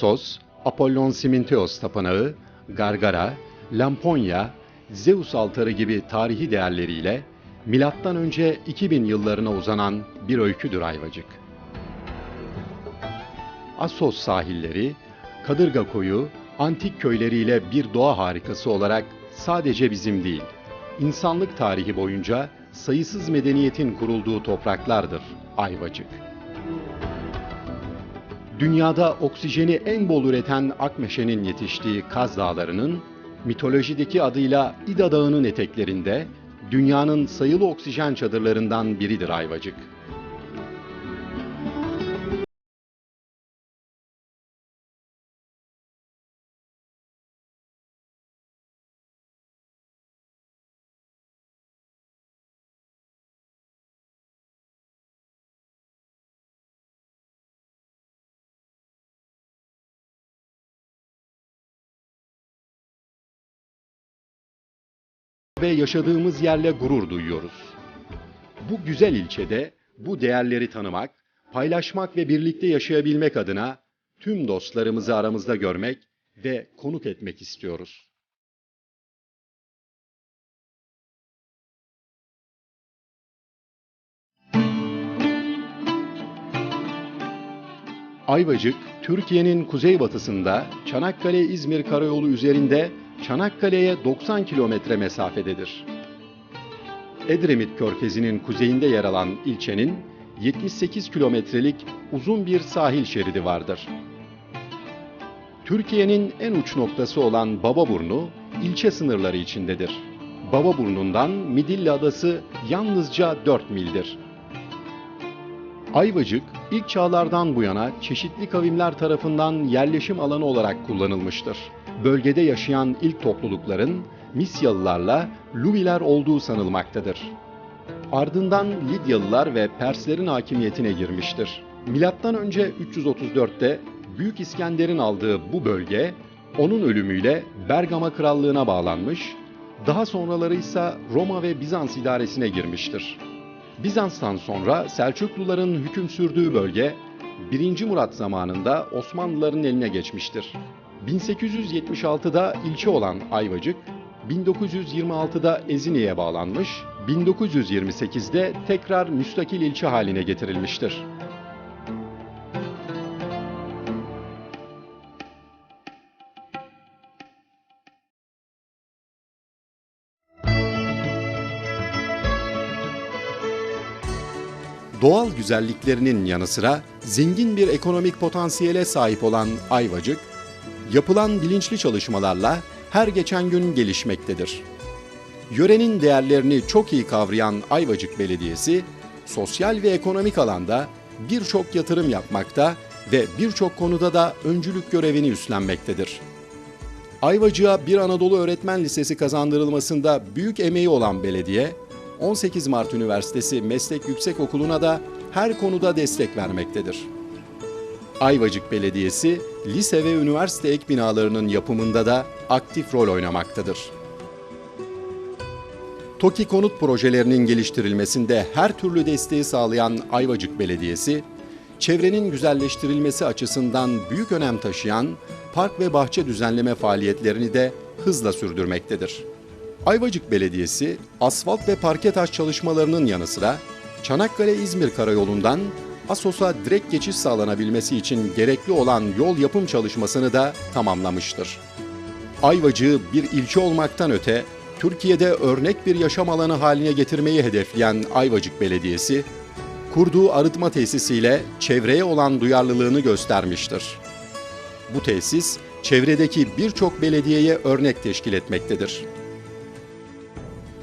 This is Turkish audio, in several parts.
Assos, Apollon Simintheos Tapınağı, Gargara, Lamponya, Zeus altarı gibi tarihi değerleriyle milattan önce 2000 yıllarına uzanan bir öyküdür Ayvacık. Assos sahilleri, Kadırga Koyu, antik köyleriyle bir doğa harikası olarak sadece bizim değil, insanlık tarihi boyunca sayısız medeniyetin kurulduğu topraklardır Ayvacık. Dünyada oksijeni en bol üreten Akmeşe'nin yetiştiği Kaz Dağları'nın mitolojideki adıyla İda Dağı'nın eteklerinde dünyanın sayılı oksijen çadırlarından biridir Ayvacık. Ve yaşadığımız yerle gurur duyuyoruz. Bu güzel ilçede bu değerleri tanımak, paylaşmak ve birlikte yaşayabilmek adına tüm dostlarımızı aramızda görmek ve konuk etmek istiyoruz. Ayvacık, Türkiye'nin kuzeybatısında Çanakkale-İzmir karayolu üzerinde Çanakkale'ye 90 kilometre mesafededir. Edremit Körfezi'nin kuzeyinde yer alan ilçenin 78 kilometrelik uzun bir sahil şeridi vardır. Türkiye'nin en uç noktası olan Bababurnu ilçe sınırları içindedir. Bababurnu'ndan Midilli Adası yalnızca 4 mildir. Ayvacık ilk çağlardan bu yana çeşitli kavimler tarafından yerleşim alanı olarak kullanılmıştır. Bölgede yaşayan ilk toplulukların Misyalılarla Luviler olduğu sanılmaktadır. Ardından Lidyalılar ve Perslerin hakimiyetine girmiştir. Milattan önce 334'te Büyük İskender'in aldığı bu bölge onun ölümüyle Bergama Krallığına bağlanmış, daha sonraları ise Roma ve Bizans idaresine girmiştir. Bizans'tan sonra Selçukluların hüküm sürdüğü bölge 1. Murat zamanında Osmanlıların eline geçmiştir. 1876'da ilçe olan Ayvacık, 1926'da Ezine'ye bağlanmış, 1928'de tekrar müstakil ilçe haline getirilmiştir. Doğal güzelliklerinin yanı sıra zengin bir ekonomik potansiyele sahip olan Ayvacık, yapılan bilinçli çalışmalarla her geçen gün gelişmektedir. Yörenin değerlerini çok iyi kavrayan Ayvacık Belediyesi, sosyal ve ekonomik alanda birçok yatırım yapmakta ve birçok konuda da öncülük görevini üstlenmektedir. Ayvacık'a bir Anadolu Öğretmen Lisesi kazandırılmasında büyük emeği olan belediye, 18 Mart Üniversitesi Meslek Yüksekokulu'na da her konuda destek vermektedir. Ayvacık Belediyesi, lise ve üniversite ek binalarının yapımında da aktif rol oynamaktadır. TOKİ konut projelerinin geliştirilmesinde her türlü desteği sağlayan Ayvacık Belediyesi, çevrenin güzelleştirilmesi açısından büyük önem taşıyan park ve bahçe düzenleme faaliyetlerini de hızla sürdürmektedir. Ayvacık Belediyesi, asfalt ve parke taş çalışmalarının yanı sıra Çanakkale-İzmir Karayolu'ndan Asos'a direkt geçiş sağlanabilmesi için gerekli olan yol yapım çalışmasını da tamamlamıştır. Ayvacık'ı bir ilçe olmaktan öte, Türkiye'de örnek bir yaşam alanı haline getirmeyi hedefleyen Ayvacık Belediyesi, kurduğu arıtma tesisiyle çevreye olan duyarlılığını göstermiştir. Bu tesis, çevredeki birçok belediyeye örnek teşkil etmektedir.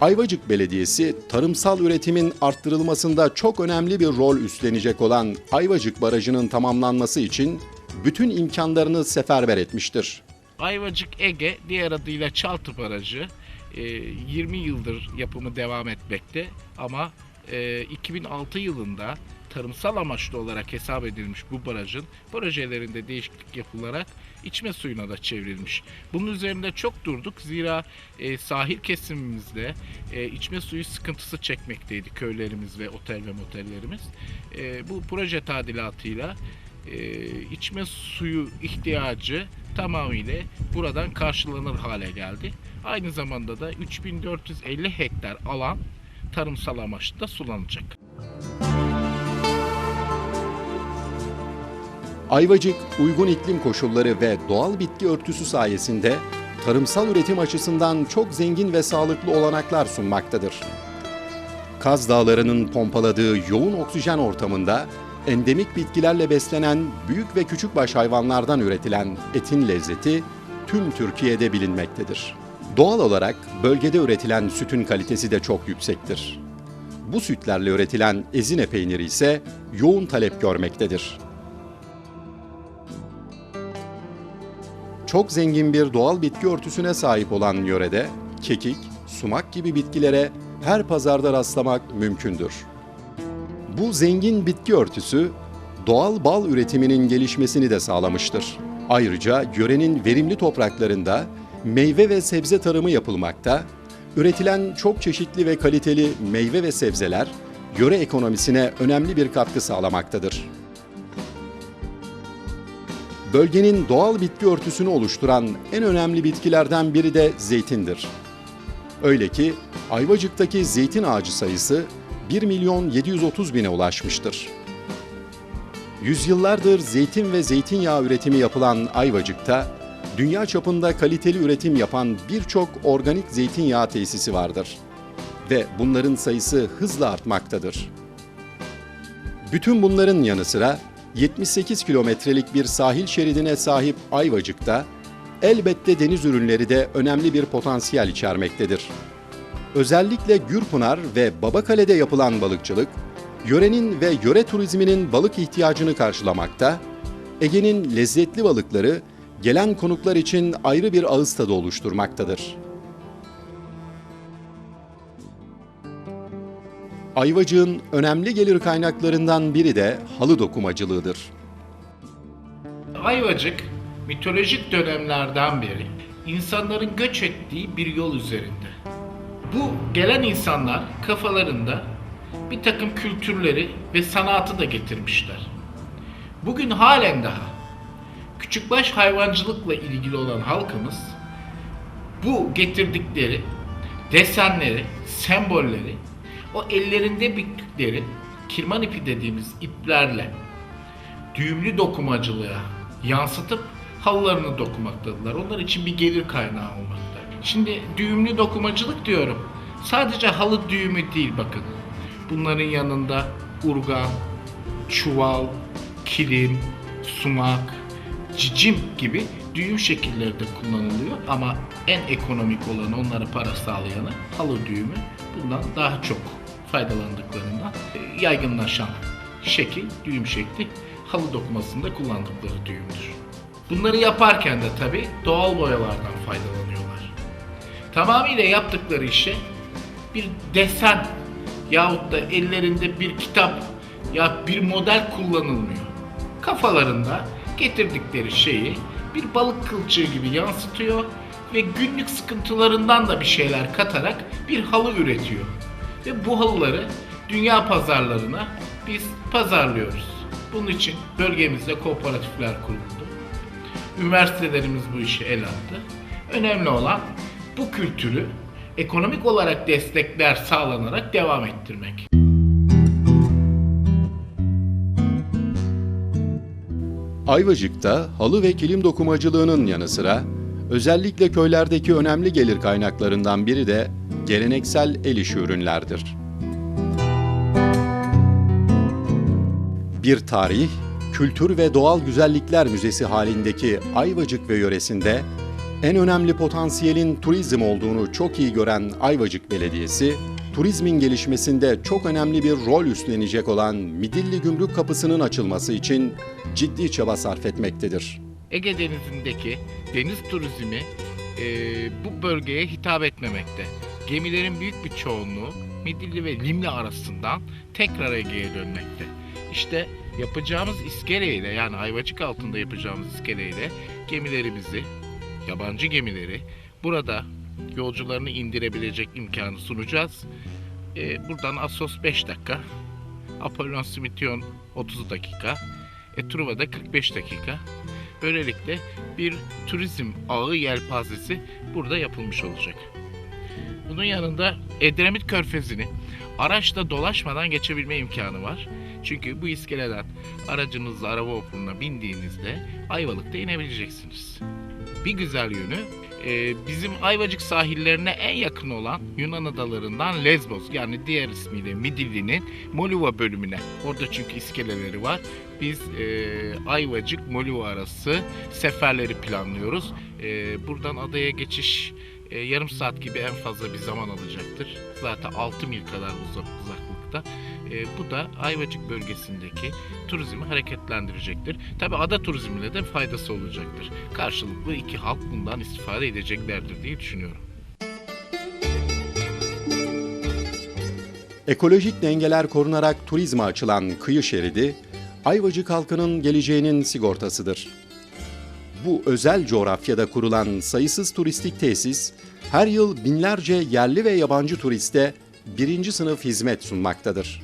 Ayvacık Belediyesi tarımsal üretimin arttırılmasında çok önemli bir rol üstlenecek olan Ayvacık Barajı'nın tamamlanması için bütün imkanlarını seferber etmiştir. Ayvacık Ege, diğer adıyla Çaltı Barajı, e, 20 yıldır yapımı devam etmekte ama e, 2006 yılında tarımsal amaçlı olarak hesap edilmiş bu barajın projelerinde değişiklik yapılarak içme suyuna da çevrilmiş. Bunun üzerinde çok durduk zira e, sahil kesimimizde e, içme suyu sıkıntısı çekmekteydi köylerimiz ve otel ve motellerimiz. E, bu proje tadilatıyla e, içme suyu ihtiyacı tamamıyla buradan karşılanır hale geldi. Aynı zamanda da 3450 hektar alan tarımsal amaçlı da sulanacak. Ayvacık uygun iklim koşulları ve doğal bitki örtüsü sayesinde tarımsal üretim açısından çok zengin ve sağlıklı olanaklar sunmaktadır. Kaz Dağları'nın pompaladığı yoğun oksijen ortamında endemik bitkilerle beslenen büyük ve küçükbaş hayvanlardan üretilen etin lezzeti tüm Türkiye'de bilinmektedir. Doğal olarak bölgede üretilen sütün kalitesi de çok yüksektir. Bu sütlerle üretilen ezine peyniri ise yoğun talep görmektedir. Çok zengin bir doğal bitki örtüsüne sahip olan yörede kekik, sumak gibi bitkilere her pazarda rastlamak mümkündür. Bu zengin bitki örtüsü doğal bal üretiminin gelişmesini de sağlamıştır. Ayrıca yörenin verimli topraklarında meyve ve sebze tarımı yapılmakta, üretilen çok çeşitli ve kaliteli meyve ve sebzeler yöre ekonomisine önemli bir katkı sağlamaktadır. Bölgenin doğal bitki örtüsünü oluşturan en önemli bitkilerden biri de zeytindir. Öyle ki Ayvacık'taki zeytin ağacı sayısı 1 milyon 730 bine ulaşmıştır. Yüzyıllardır zeytin ve zeytinyağı üretimi yapılan Ayvacık'ta dünya çapında kaliteli üretim yapan birçok organik zeytinyağı tesisi vardır ve bunların sayısı hızla artmaktadır. Bütün bunların yanı sıra 78 kilometrelik bir sahil şeridine sahip Ayvacık'ta elbette deniz ürünleri de önemli bir potansiyel içermektedir. Özellikle Gürpınar ve Babakale'de yapılan balıkçılık, yörenin ve yöre turizminin balık ihtiyacını karşılamakta, Ege'nin lezzetli balıkları gelen konuklar için ayrı bir ağız tadı oluşturmaktadır. Ayvacık'ın önemli gelir kaynaklarından biri de halı dokumacılığıdır. Ayvacık mitolojik dönemlerden beri insanların göç ettiği bir yol üzerinde. Bu gelen insanlar kafalarında bir takım kültürleri ve sanatı da getirmişler. Bugün halen daha küçükbaş hayvancılıkla ilgili olan halkımız bu getirdikleri desenleri, sembolleri o ellerinde büktikleri kirman ipi dediğimiz iplerle düğümlü dokumacılığa yansıtıp halılarını dokumaktadılar. Onlar için bir gelir kaynağı olmakta. Şimdi düğümlü dokumacılık diyorum. Sadece halı düğümü değil bakın. Bunların yanında urgan, çuval, kilim, sumak, cicim gibi düğüm şekilleri de kullanılıyor ama en ekonomik olan onlara para sağlayanı halı düğümü bundan daha çok faydalandıklarından e, yaygınlaşan şekil, düğüm şekli halı dokumasında kullandıkları düğümdür. Bunları yaparken de tabi doğal boyalardan faydalanıyorlar. Tamamıyla yaptıkları işe bir desen yahut da ellerinde bir kitap ya bir model kullanılmıyor. Kafalarında getirdikleri şeyi bir balık kılçığı gibi yansıtıyor ve günlük sıkıntılarından da bir şeyler katarak bir halı üretiyor. Ve bu halıları dünya pazarlarına biz pazarlıyoruz. Bunun için bölgemizde kooperatifler kuruldu. Üniversitelerimiz bu işi el attı. Önemli olan bu kültürü ekonomik olarak destekler sağlanarak devam ettirmek. Ayvacık'ta halı ve kilim dokumacılığının yanı sıra özellikle köylerdeki önemli gelir kaynaklarından biri de geleneksel el işi ürünlerdir. Bir tarih, kültür ve doğal güzellikler müzesi halindeki Ayvacık ve yöresinde en önemli potansiyelin turizm olduğunu çok iyi gören Ayvacık Belediyesi, turizmin gelişmesinde çok önemli bir rol üstlenecek olan Midilli Gümrük Kapısı'nın açılması için ciddi çaba sarf etmektedir. Ege Denizi'ndeki deniz turizmi e, bu bölgeye hitap etmemekte. Gemilerin büyük bir çoğunluğu Midilli ve Limni arasından tekrar Ege'ye dönmekte. İşte yapacağımız iskeleyle yani Ayvacık altında yapacağımız iskeleyle gemilerimizi, yabancı gemileri burada yolcularını indirebilecek imkanı sunacağız. E, buradan Assos 5 dakika, Apollon Smithion 30 dakika, E, Truva'da 45 dakika. Böylelikle bir turizm ağı yelpazesi burada yapılmış olacak. Bunun yanında Edremit Körfezi'ni araçla dolaşmadan geçebilme imkanı var. Çünkü bu iskeleden aracınızla araba vapuruna bindiğinizde Ayvalık'ta inebileceksiniz. Bir güzel yönü e, bizim Ayvacık sahillerine en yakın olan Yunan adalarından Lesbos yani diğer ismiyle Midilli'nin Moluva bölümüne. Orada çünkü iskeleleri var. Biz e, Ayvacık Moluva arası seferleri planlıyoruz. E, buradan adaya geçiş e, yarım saat gibi en fazla bir zaman alacaktır. Zaten 6 mil kadar uzak uzaklıkta. E, bu da Ayvacık bölgesindeki turizmi hareketlendirecektir. Tabi ada turizmine de faydası olacaktır. Karşılıklı iki halk bundan istifade edeceklerdir diye düşünüyorum. Ekolojik dengeler korunarak turizme açılan kıyı şeridi, Ayvacık halkının geleceğinin sigortasıdır. Bu özel coğrafyada kurulan sayısız turistik tesis, her yıl binlerce yerli ve yabancı turiste birinci sınıf hizmet sunmaktadır.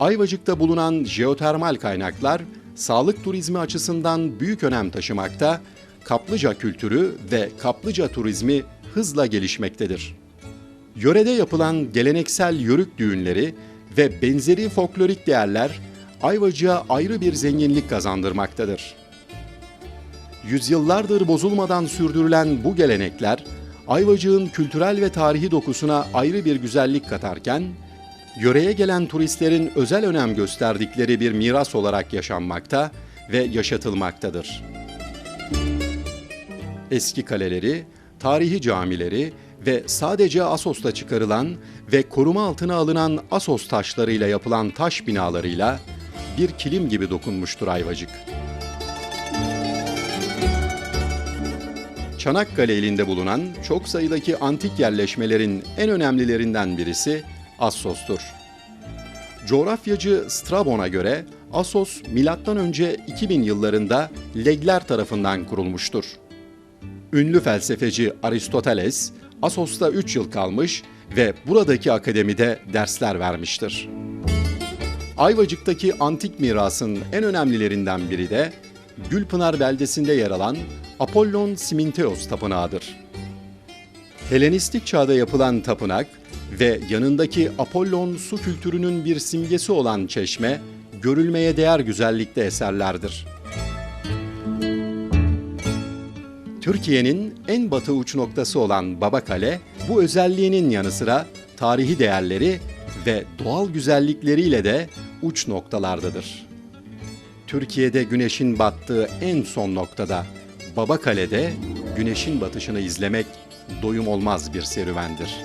Ayvacık'ta bulunan jeotermal kaynaklar, sağlık turizmi açısından büyük önem taşımakta, kaplıca kültürü ve kaplıca turizmi hızla gelişmektedir. Yörede yapılan geleneksel yörük düğünleri ve benzeri folklorik değerler Ayvacık'a ayrı bir zenginlik kazandırmaktadır. Yüzyıllardır bozulmadan sürdürülen bu gelenekler Ayvacık'ın kültürel ve tarihi dokusuna ayrı bir güzellik katarken, yöreye gelen turistlerin özel önem gösterdikleri bir miras olarak yaşanmakta ve yaşatılmaktadır. Eski kaleleri, tarihi camileri ve sadece Asos'ta çıkarılan ve koruma altına alınan Asos taşlarıyla yapılan taş binalarıyla bir kilim gibi dokunmuştur Ayvacık. Çanakkale ilinde bulunan çok sayıdaki antik yerleşmelerin en önemlilerinden birisi Assos'tur. Coğrafyacı Strabon'a göre Assos M.Ö. 2000 yıllarında Legler tarafından kurulmuştur. Ünlü felsefeci Aristoteles Assos'ta 3 yıl kalmış ve buradaki akademide dersler vermiştir. Ayvacık'taki antik mirasın en önemlilerinden biri de Gülpınar beldesinde yer alan Apollon Siminteos Tapınağı'dır. Helenistik çağda yapılan tapınak ve yanındaki Apollon su kültürünün bir simgesi olan çeşme, görülmeye değer güzellikte eserlerdir. Türkiye'nin en batı uç noktası olan Babakale, bu özelliğinin yanı sıra tarihi değerleri ve doğal güzellikleriyle de uç noktalardadır. Türkiye'de güneşin battığı en son noktada Babakale'de güneşin batışını izlemek doyum olmaz bir serüvendir.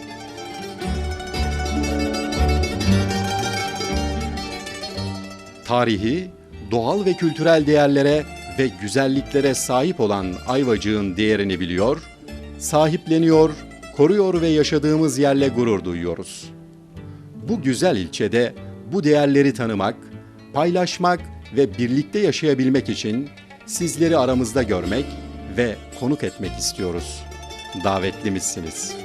Tarihi, doğal ve kültürel değerlere ve güzelliklere sahip olan Ayvacık'ın değerini biliyor, sahipleniyor, koruyor ve yaşadığımız yerle gurur duyuyoruz. Bu güzel ilçede bu değerleri tanımak, paylaşmak ve birlikte yaşayabilmek için sizleri aramızda görmek ve konuk etmek istiyoruz. Davetlimizsiniz.